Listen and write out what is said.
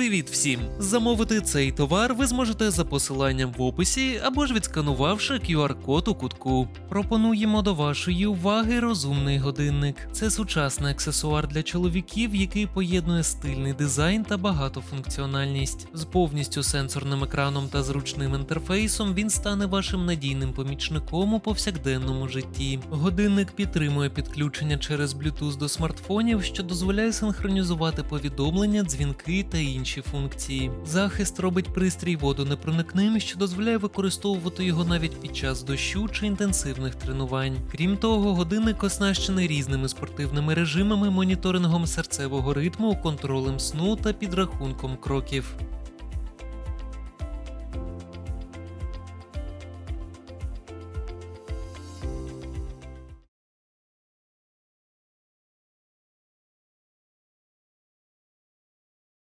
Привіт всім! Замовити цей товар ви зможете за посиланням в описі або ж відсканувавши QR-код у кутку. Пропонуємо до вашої уваги розумний годинник. Це сучасний аксесуар для чоловіків, який поєднує стильний дизайн та багатофункціональність. З повністю сенсорним екраном та зручним інтерфейсом він стане вашим надійним помічником у повсякденному житті. Годинник підтримує підключення через Bluetooth до смартфонів, що дозволяє синхронізувати повідомлення, дзвінки та інші функції. Захист робить пристрій водонепроникним, що дозволяє використовувати його навіть під час дощу чи інтенсивних тренувань. Крім того, годинник оснащений різними спортивними режимами, моніторингом серцевого ритму, контролем сну та підрахунком кроків.